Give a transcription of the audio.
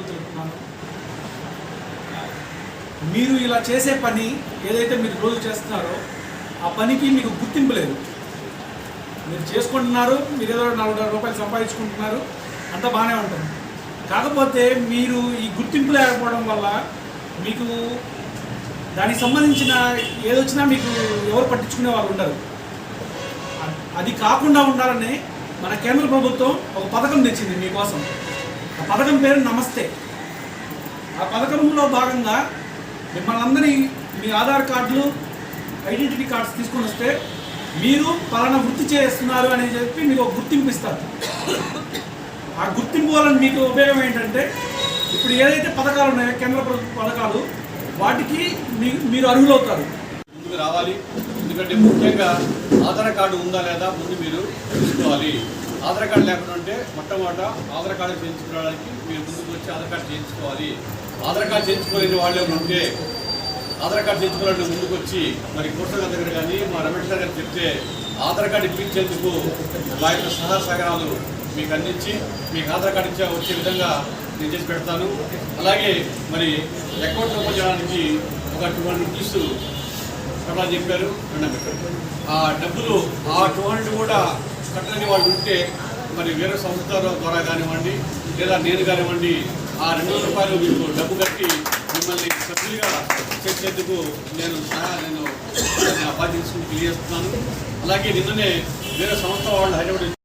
తెలుపుతున్నాను. మీరు ఇలా చేసే పని ఏదైతే మీరు రోజు చేస్తున్నారో ఆ పనికి మీకు గుర్తింపు లేదు మీరు చేసుకుంటున్నారు మీరు ఏదో నాలుగు రూపాయలు సంపాదించుకుంటున్నారు అంత బాగానే ఉంటుంది కాకపోతే మీరు ఈ గుర్తింపు లేకపోవడం వల్ల మీకు దానికి సంబంధించిన ఏదొచ్చినా మీకు ఎవరు పట్టించుకునే వాళ్ళు ఉండరు అది కాకుండా ఉండాలని మన కేంద్ర ప్రభుత్వం ఒక పథకం తెచ్చింది మీకోసం ఆ పథకం పేరు నమస్తే. ఆ పథకంలో భాగంగా మిమ్మల్ని అందరినీ మీ ఆధార్ కార్డులు ఐడెంటిటీ కార్డ్స్ తీసుకొని వస్తే మీరు పలానా వృత్తి చేస్తున్నారు అని చెప్పి మీకు ఒక గుర్తింపు ఇస్తారు. ఆ గుర్తింపు వలన మీకు ఉపయోగం ఏంటంటే ఇప్పుడు ఏదైతే పథకాలు ఉన్నాయో కేంద్ర ప్రభుత్వ పథకాలు వాటికి మీ మీరు అర్హులవుతారు. ముందుకు రావాలి. ఎందుకంటే ముఖ్యంగా ఆధార్ కార్డు ఉందా లేదా ముందు మీరు చూసుకోవాలి ఆధార్ కార్డు లేకుండా ఉంటే మొట్టమొదట ఆధార్ కార్డు చేయించుకోవడానికి మీరు ముందుకు వచ్చి ఆధార్ కార్డు చేయించుకోవాలి. ఆధార్ కార్డు చేయించుకోలేని వాళ్ళు ఎవరు ఉంటే ఆధార్ కార్డు చేయించుకోవాలని ముందుకు వచ్చి మరి కృష్ణ దగ్గర కానీ మా రమేష్ గారు చెప్తే ఆధార్ కార్డు ఇప్పించేందుకు మా యొక్క సహాయ సహకారాలు మీకు అందించి మీకు ఆధార్ కార్డు ఇచ్చే వచ్చే విధంగా నేను చేసి పెడతాను. అలాగే మరి అకౌంట్ ఓపెన్ చేయడానికి ఒక టూ హండ్రెడ్ రూపీస్ అట్లా చెప్పారు ఆ డబ్బులు ఆ టూ హండ్రెడ్ కూడా కట్టని వాళ్ళు ఉంటే మరి వేరే సంస్థ ద్వారా కానివ్వండి లేదా నేను కానివ్వండి ఆ రెండు వందల రూపాయలు మీకు డబ్బు కట్టి మిమ్మల్ని సభ్యులుగా చేసేందుకు నేను సహా నేను బాధ్యత తెలియజేస్తున్నాను అలాగే నిన్ననే వేరే సంస్థ వాళ్ళు హైదరాబాద్